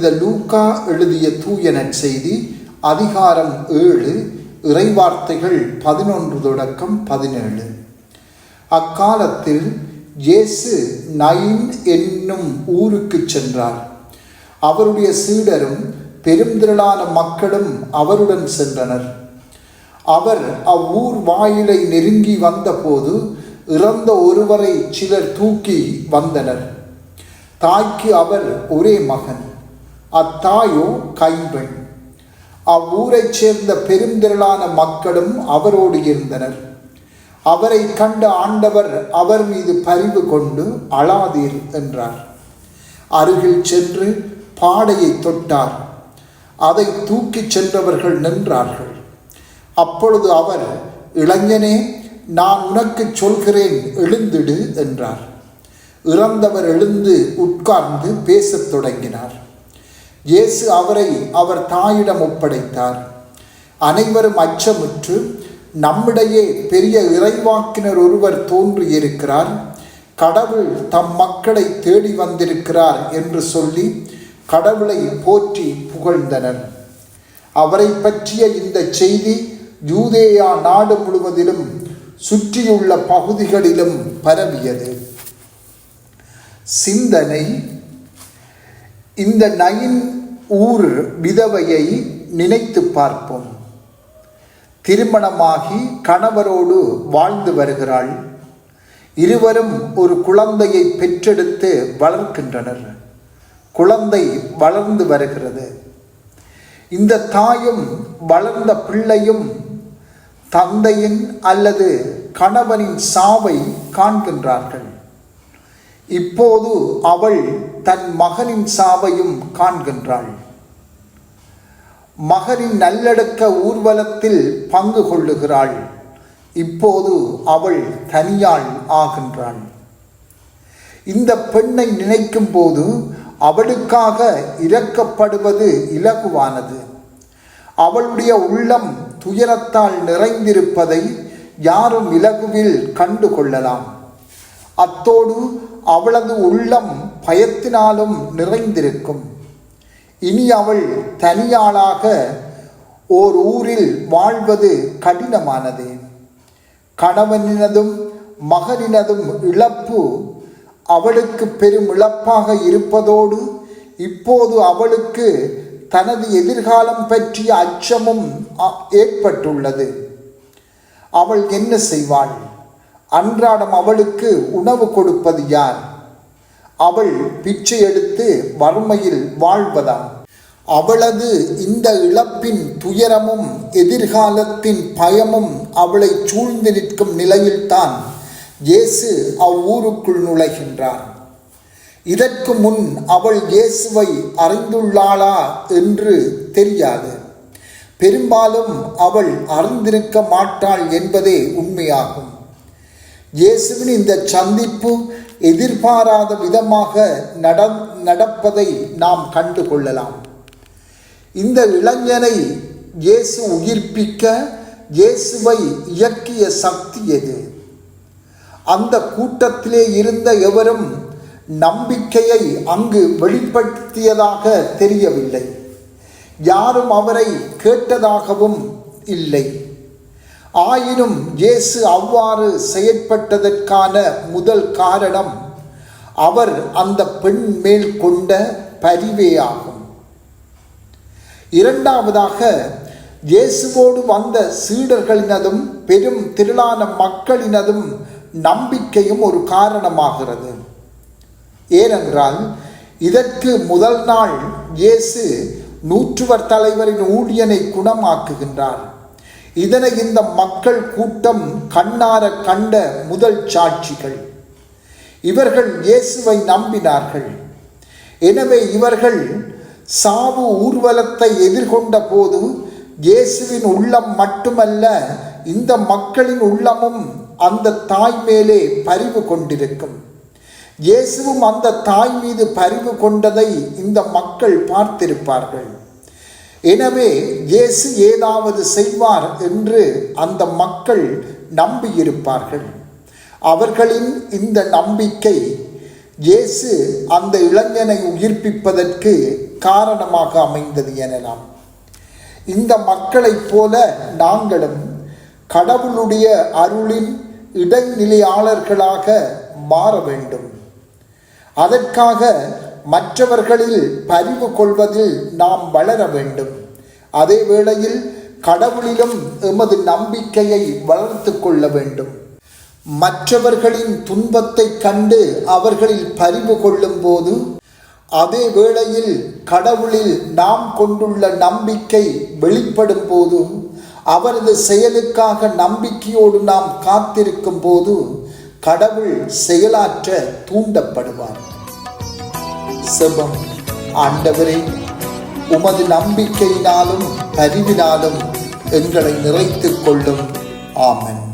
புனித லூக்கா எழுதிய தூய நற்செய்தி அதிகாரம் ஏழு இறைவார்த்தைகள் பதினொன்று தொடக்கம் பதினேழு. அக்காலத்தில் இயேசு நயின் என்னும் ஊருக்கு சென்றார். அவருடைய சீடரும் பெருந்திரளான மக்களும் அவருடன் சென்றனர். அவர் அவ்வூர் வாயிலை நெருங்கி வந்தபோது இறந்த ஒருவரை சிலர் தூக்கி வந்தனர். தாய்க்கு அவர் ஒரே மகன். அத்தாயோ கைபெண் அவ்வூரைச் சேர்ந்த பெருந்திரளான மக்களும் அவரோடு இருந்தனர். அவரை கண்ட ஆண்டவர் அவர் மீது பரிவு கொண்டு அழாதீர் என்றார். அருகில் சென்று பாடையை தொட்டார். அதை தூக்கிச் சென்றவர்கள் நின்றார்கள். அப்பொழுது அவர் இளைஞனே நான் உனக்கு சொல்கிறேன் எழுந்திடு என்றார். இறந்தவர் எழுந்து உட்கார்ந்து பேசத் தொடங்கினார். இயேசு அவரை அவர் தாயிடம் ஒப்படைத்தார். அனைவரும் அச்சமுற்று நம்மிடையே பெரிய இறைவாக்கினர் ஒருவர் தோன்றியிருக்கிறார். கடவுள் தம் மக்களை தேடி வந்திருக்கிறார் என்று சொல்லி கடவுளை போற்றி புகழ்ந்தனர். அவரை பற்றிய இந்த செய்தி யூதேயா நாடு முழுவதிலும் சுற்றியுள்ள பகுதிகளிலும் பரவியது. சிந்தனை இந்த நயின் ஊர் விதவையை நினைத்து பார்ப்போம். திருமணமாகி கணவரோடு வாழ்ந்து வருகிறாள். இருவரும் ஒரு குழந்தையை பெற்றெடுத்து வளர்க்கின்றனர். குழந்தை வளர்ந்து வருகிறது. இந்த தாயும் வளர்ந்த பிள்ளையும் தந்தையின் அல்லது கணவனின் சாவை காண்கின்றார்கள். இப்போது அவள் தன் மகனின் சாவையும் காண்கின்றாள். மகனின் நல்லடக்க ஊர்வலத்தில் பங்கு கொள்ளுகிறாள். இப்போது அவள் தனியாள் ஆகின்றாள். இந்த பெண்ணை நினைக்கும் போது அவளுக்காக இறக்கப்படுவது இலகுவானது. அவளுடைய உள்ளம் துயரத்தால் நிறைந்திருப்பதை யாரும் இலகுவில் கண்டு கொள்ளலாம் அத்தோடு அவளது உள்ளம் பயத்தினாலும் நிறைந்திருக்கும். இனி அவள் தனியாளாக ஓர் ஊரில் வாழ்வது கடினமானது. கணவனினதும் மகனினதும் இழப்பு அவளுக்கு பெரும் இழப்பாக இருப்பதோடு இப்போது அவளுக்கு தனது எதிர்காலம் பற்றிய அச்சமும் ஏற்பட்டுள்ளது. அவள் என்ன செய்வாள்? அன்றாடம் அவளுக்கு உணவு கொடுப்பது யார்? அவள் பிச்சை எடுத்து வறுமையில் வாழ்வதா? அவளது இந்த இழப்பின் துயரமும் எதிர்காலத்தின் பயமும் அவளை சூழ்ந்து நிற்கும் நிலையில்தான் இயேசு அவ்வூருக்குள் நுழைகின்றார். இதற்கு முன் அவள் இயேசுவை அறிந்துள்ளாளா என்று தெரியாது. பெரும்பாலும் அவள் அறிந்திருக்க மாட்டாள் என்பதே உண்மையாகும். இயேசுவின் இந்த சந்திப்பு எதிர்பாராத விதமாக நட நடப்பதை நாம் கண்டு கொள்ளலாம். இந்த இளைஞனை இயேசு உயிர்ப்பிக்க இயேசுவை இயக்கிய சக்தி எது? அந்த கூட்டத்திலே இருந்த எவரும் நம்பிக்கையை அங்கு வெளிப்படுத்தியதாக தெரியவில்லை. யாரும் அவரை கேட்டதாகவும் இல்லை. ஆயினும் இயேசு அவ்வாறு செயற்பட்டதற்கான முதல் காரணம் அவர் அந்த பெண் மேல் கொண்ட பரிவே ஆகும் இரண்டாவதாக இயேசுவோடு வந்த சீடர்களினதும் பெரும் திரளான மக்களினதும் நம்பிக்கையும் ஒரு காரணமாகிறது. ஏனென்றால் இதற்கு முதல் நாள் இயேசு நூற்றுவர் தலைவரின் ஊழியனை குணமாக்குகின்றார். இதனை இந்த மக்கள் கூட்டம் கண்ணார கண்ட முதல் சாட்சிகள். இவர்கள் இயேசுவை நம்பினார்கள். எனவே இவர்கள் சாவு ஊர்வலத்தை எதிர்கொண்ட போது இயேசுவின் உள்ளம் மட்டுமல்ல இந்த மக்களின் உள்ளமும் அந்த தாய் மேலே பரிவு கொண்டிருக்கும். இயேசுவும் அந்த தாய் மீது பரிவு கொண்டதை இந்த மக்கள் பார்த்திருப்பார்கள். எனவே இயேசு ஏதாவது செய்வார் என்று அந்த மக்கள் நம்பியிருப்பார்கள். அவர்களின் இந்த நம்பிக்கை இயேசு அந்த இளைஞனை உயிர்ப்பிப்பதற்கு காரணமாக அமைந்தது எனலாம். இந்த மக்களைப் போல நாங்களும் கடவுளுடைய அருளின் இடைநிலையாளர்களாக மாற வேண்டும். அதற்காக மற்றவர்களில் பரிவு கொள்வதில் நாம் வளர வேண்டும். அதே வேளையில் கடவுளிலும் எமது நம்பிக்கையை வளர்த்து கொள்ள வேண்டும். மற்றவர்களின் துன்பத்தை கண்டு அவர்களில் பரிவு கொள்ளும் போது அதே வேளையில் கடவுளில் நாம் கொண்டுள்ள நம்பிக்கை வெளிப்படும் போதும் அவரது செயலுக்காக நம்பிக்கையோடு நாம் காத்திருக்கும் போது கடவுள் செயலாற்ற தூண்டப்படுவார். செபம் ஆண்டவரே உமது நம்பிக்கையினாலும் பரிவினாலும் எங்களை நிறைத்துக் கொள்ளும். ஆமன்.